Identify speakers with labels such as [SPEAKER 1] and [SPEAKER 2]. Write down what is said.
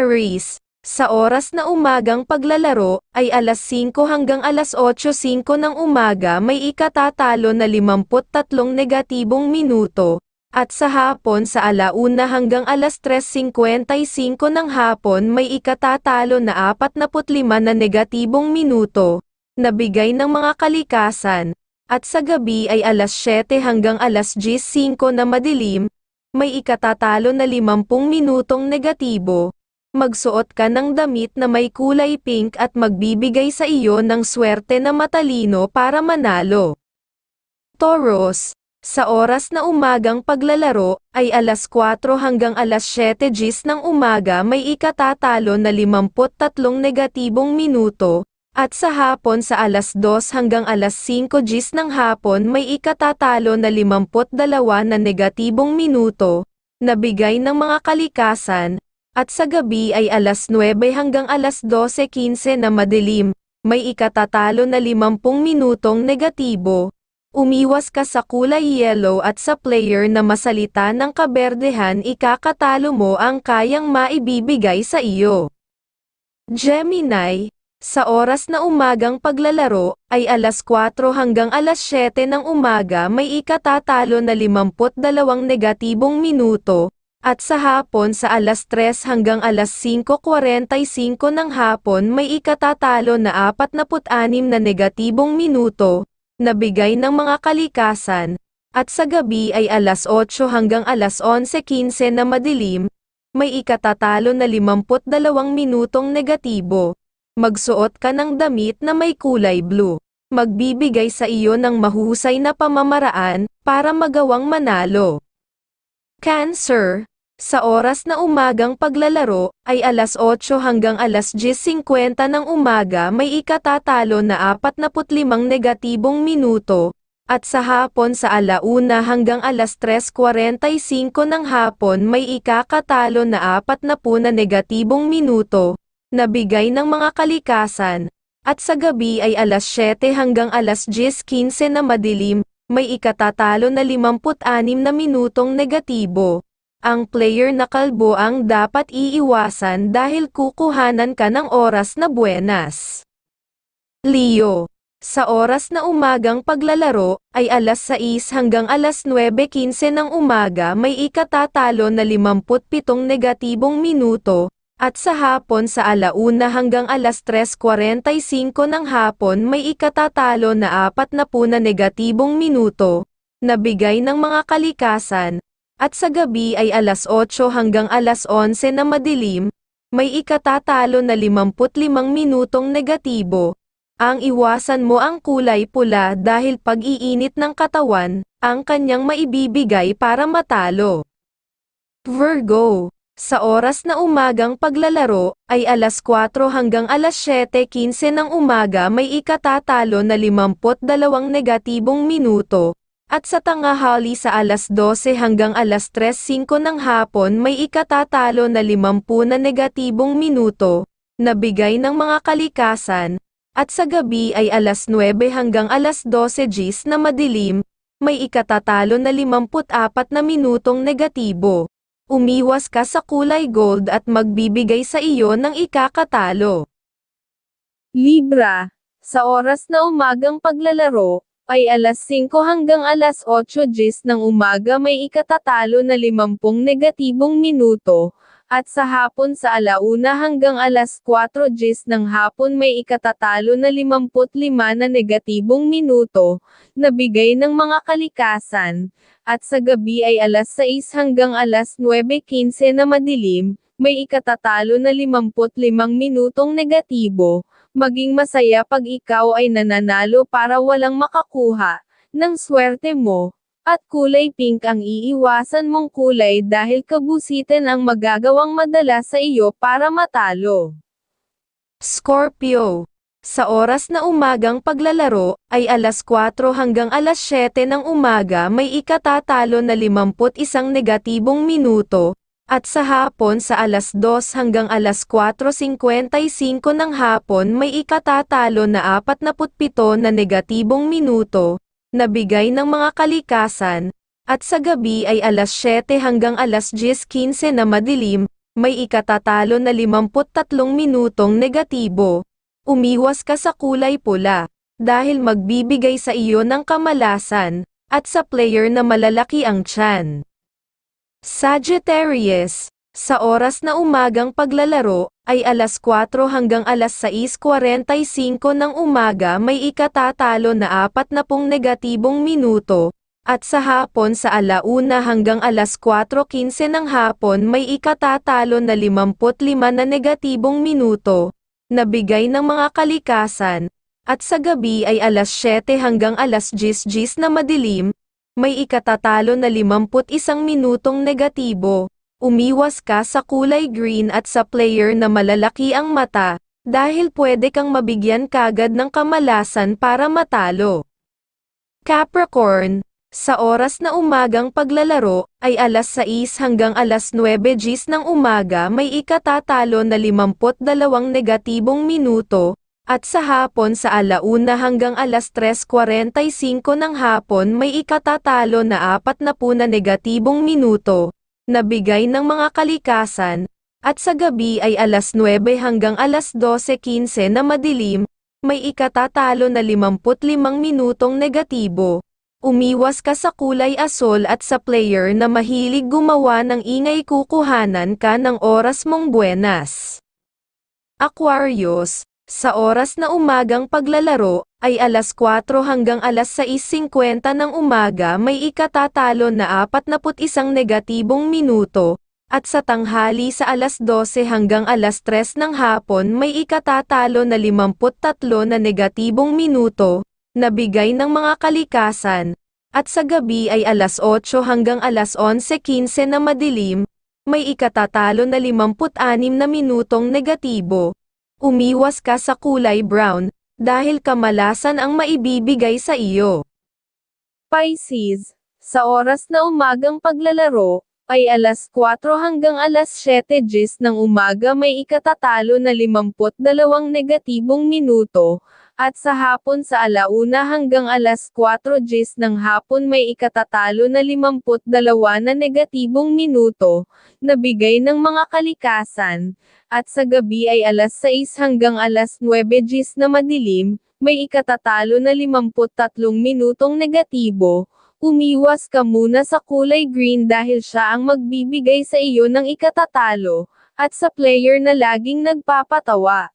[SPEAKER 1] Aries, sa oras na umagang paglalaro, ay alas 5 hanggang alas 8.05 ng umaga may ikatatalo na 53 negatibong minuto, at sa hapon sa alauna hanggang alas 3.55 ng hapon may ikatatalo na 45 na negatibong minuto, na bigay ng mga kalikasan, at sa gabi ay alas 7 hanggang alas 10.05 na madilim, may ikatatalo na 50 minutong negatibo, magsuot ka ng damit na may kulay pink at magbibigay sa iyo ng swerte na matalino para manalo. Taurus, sa oras na umagang paglalaro, ay alas 4 hanggang alas 7 gis ng umaga may ikatatalo na 53 negatibong minuto, at sa hapon sa alas 2 hanggang alas 5 gis ng hapon may ikatatalo na 52 na negatibong minuto, na bigay ng mga kalikasan, at sa gabi ay alas 9 hanggang alas 12.15 na madilim, may ikatatalo na 50 minutong negatibo. Umiwas ka sa kulay yellow at sa player na masalita ng kaberdehan ikakatalo mo ang kayang maibibigay sa iyo. Gemini, sa oras na umagang paglalaro, ay alas 4 hanggang alas 7 ng umaga may ikatatalo na 52 negatibong minuto, at sa hapon sa alas 3 hanggang alas 5.45 ng hapon may ikatatalo na 46 na negatibong minuto, na bigay ng mga kalikasan, at sa gabi ay alas 8 hanggang alas 11.15 na madilim, may ikatatalo na 52 minutong negatibo. Magsuot ka ng damit na may kulay blue. Magbibigay sa iyo ng mahusay na pamamaraan para magawang manalo. Cancer, sa oras na umagang paglalaro, ay alas 8 hanggang alas 10.50 ng umaga may ikatatalo na 45 negatibong minuto, at sa hapon sa alauna hanggang alas 3.45 ng hapon may ikakatalo na 40 na negatibong minuto, na bigay ng mga kalikasan, at sa gabi ay alas 7 hanggang alas 10.15 na madilim, may ikatatalo na 56 na minutong negatibo. Ang player na kalbo ang dapat iiwasan dahil kukuhanan ka ng oras na buenas. Leo. Sa oras na umagang paglalaro, ay alas 6 hanggang alas 9.15 ng umaga may ikatatalo na 57 negatibong minuto, at sa hapon sa alauna hanggang alas 3.45 ng hapon may ikatatalo na 40 na negatibong minuto, na bigay ng mga kalikasan, at sa gabi ay alas 8 hanggang alas 11 na madilim, may ikatatalo na 55 minutong negatibo. Ang iwasan mo ang kulay pula dahil pag-iinit ng katawan, ang kanyang maibibigay para matalo. Virgo, sa oras na umagang paglalaro, ay alas 4 hanggang alas 7.15 ng umaga may ikatatalo na 52 negatibong minuto, at sa tangahali sa alas 12 hanggang alas 3.05 ng hapon may ikatatalo na 50 na negatibong minuto, na bigay ng mga kalikasan, at sa gabi ay alas 9 hanggang alas 12 gis na madilim, may ikatatalo na 54 na minutong negatibo. Umiwas ka sa kulay gold at magbibigay sa iyo ng ikakatalo. Libra, sa oras na umagang paglalaro, ay alas 5 hanggang alas 8 gis ng umaga may ikatatalo na 50 negatibong minuto, at sa hapon sa alauna hanggang alas 4 gis ng hapon may ikatatalo na 55 na negatibong minuto, na bigay ng mga kalikasan, at sa gabi ay alas 6 hanggang alas 9.15 na madilim, may ikatatalo na 55 minutong negatibo, maging masaya pag ikaw ay nananalo para walang makakuha ng swerte mo, at kulay pink ang iiwasan mong kulay dahil kabusitan ang magagawang madala sa iyo para matalo. Scorpio sa oras na umagang paglalaro, ay alas 4 hanggang alas 7 ng umaga may ikatatalo na 51 negatibong minuto, at sa hapon sa alas 2 hanggang alas 4.55 ng hapon may ikatatalo na 47 na negatibong minuto, na bigay ng mga kalikasan, at sa gabi ay alas 7 hanggang alas 10.15 na madilim, may ikatatalo na 53 minutong negatibo. Umiwas ka sa kulay pula, dahil magbibigay sa iyo ng kamalasan, at sa player na malalaki ang tiyan. Sagittarius, sa oras na umagang paglalaro, ay alas 4 hanggang alas 6.45 ng umaga may ikatatalo na 40 negatibong minuto, at sa hapon sa alauna hanggang alas 4.15 ng hapon may ikatatalo na 55 na negatibong minuto, na bigay ng mga kalikasan, at sa gabi ay alas 7 hanggang alas 10 na madilim, may ikatatalo na 51 minutong negatibo. Umiwas ka sa kulay green at sa player na malalaki ang mata, dahil pwede kang mabigyan kagad ng kamalasan para matalo. Capricorn, sa oras na umagang paglalaro, ay alas 6 hanggang alas 9 gis ng umaga may ikatatalo na 52 negatibong minuto, at sa hapon sa alauna hanggang alas 3.45 ng hapon may ikatatalo na 40 na negatibong minuto, na bigay ng mga kalikasan, at sa gabi ay alas 9 hanggang alas 12.15 na madilim, may ikatatalo na 55 minutong negatibo. Umiwas ka sa kulay asol at sa player na mahilig gumawa ng ingay kukuhanan ka ng oras mong buenas. Aquarius, sa oras na umagang paglalaro, ay alas 4 hanggang alas 6.50 ng umaga may ikatatalo na 41 negatibong minuto, at sa tanghali sa alas 12 hanggang alas 3 ng hapon may ikatatalo na 53 na negatibong minuto, na bigay ng mga kalikasan, at sa gabi ay alas 8 hanggang alas 11.15 na madilim, may ikatatalo na 56 na minutong negatibo. Umiwas ka sa kulay brown, dahil kamalasan ang maibibigay sa iyo.
[SPEAKER 2] Pisces, sa oras na umagang paglalaro, ay alas 4 hanggang alas 7 gis ng umaga may ikatatalo na 52 negatibong minuto, at sa hapon sa alauna hanggang alas 4 gis ng hapon may ikatatalo na 52 na negatibong minuto, na bigay ng mga kalikasan, at sa gabi ay alas 6 hanggang alas 9 gis na madilim, may ikatatalo na 53 minutong negatibo, umiwas ka muna sa kulay green dahil siya ang magbibigay sa iyo ng ikatatalo, at sa player na laging nagpapatawa.